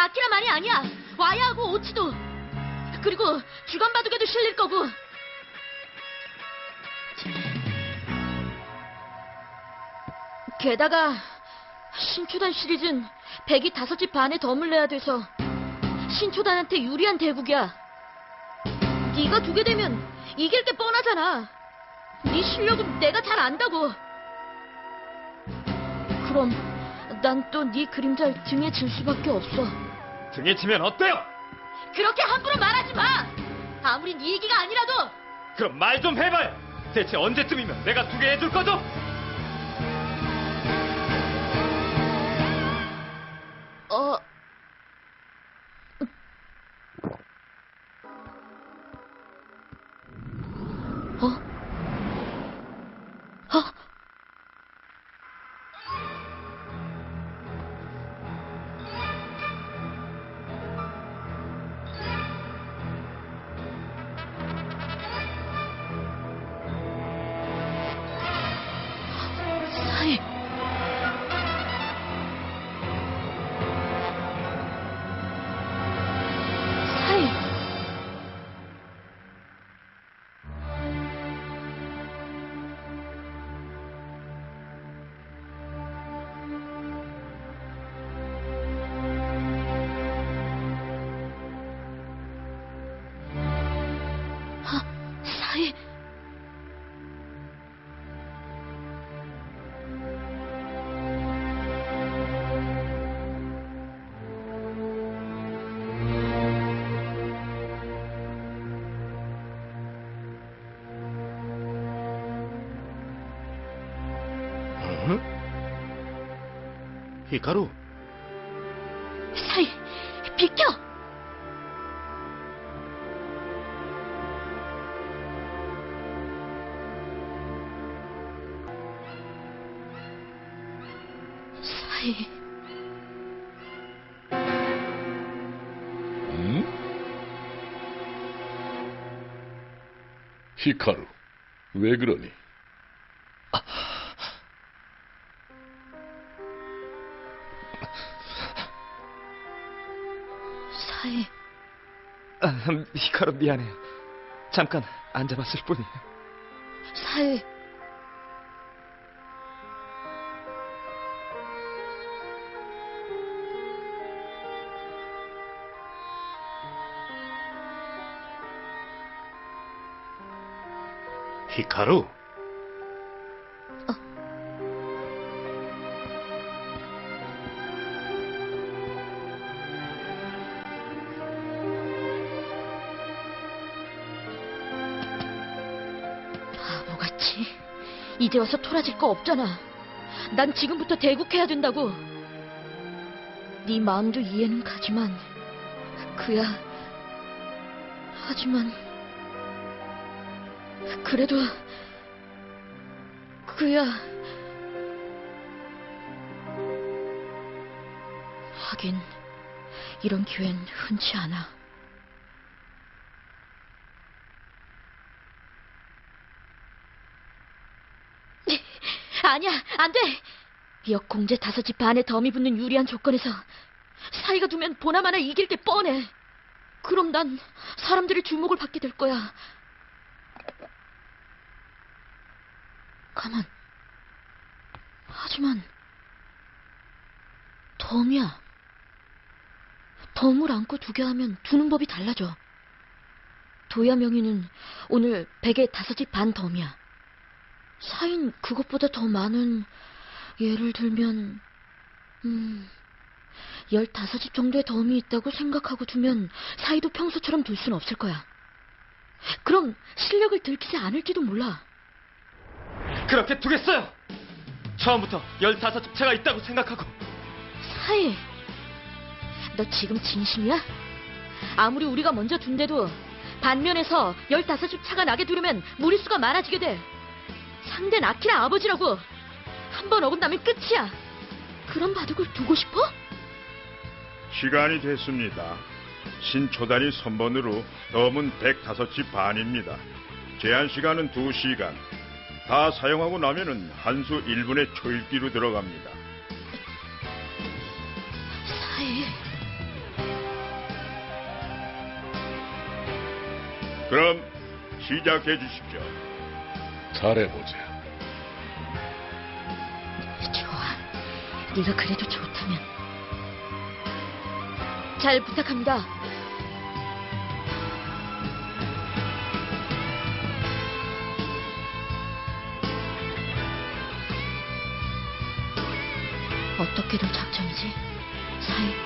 아키라만이 아니야. 와야 하고 오치도. 그리고 주간 바둑에도 실릴 거고. 게다가 신초단 시리즈는 백이 다섯 집 반에 덤을 내야 돼서 신초단한테 유리한 대국이야. 네가 두게 되면 이길 게 뻔하잖아. 네 실력은 내가 잘 안다고. 그럼 난 또 네 그림자를 등에 질 수밖에 없어. 등에 치면 어때요? 그렇게 함부로 말하지 마. 아무리 네 얘기가 아니라도 그럼 말 좀 해봐요. 대체 언제쯤이면 내가 두 개 해줄 거죠? 어. 어? 어? 히카루, 사이, 비켜! 사이, 응? 히카루, 왜 그러니? 사이, 아, 히카루 미안해. 잠깐 앉아봤을 뿐이야. 사이. 히카루. 이제 와서 토라질 거 없잖아. 난 지금부터 대국해야 된다고. 네 마음도 이해는 가지만, 그야. 하지만, 그래도, 그야. 하긴, 이런 기회는 흔치 않아. 아니야, 안 돼! 역공제 다섯 집 반에 덤이 붙는 유리한 조건에서 사이가 두면 보나마나 이길 게 뻔해. 그럼 난 사람들의 주목을 받게 될 거야. 가만. 하지만 덤이야. 덤을 안고 두게 하면 두는 법이 달라져. 도야 명의는 오늘 백에 다섯 집 반 덤이야. 사인 그것보다 더 많은 예를 들면 음 열다섯 집 정도의 덤이 있다고 생각하고 두면 사이도 평소처럼 둘 수는 없을 거야. 그럼 실력을 들키지 않을지도 몰라. 그렇게 두겠어요. 처음부터 열다섯 집 차가 있다고 생각하고. 사이, 너 지금 진심이야? 아무리 우리가 먼저 둔데도 반면에서 열다섯 집 차가 나게 두려면 무리수가 많아지게 돼. 상대는 아키라 아버지라고. 한 번 어긋나면 끝이야. 그런 바둑을 두고 싶어? 시간이 됐습니다. 신초단위 선번으로 넘은 105지 반입니다. 제한 시간은 2시간. 다 사용하고 나면은 한수 1분의 초읽기로 들어갑니다. 사일. 그럼 시작해 주십시오. 잘해보자. 좋아. 네가 그래도 좋다면. 잘 부탁합니다. 어떻게 될 작전이지? 사이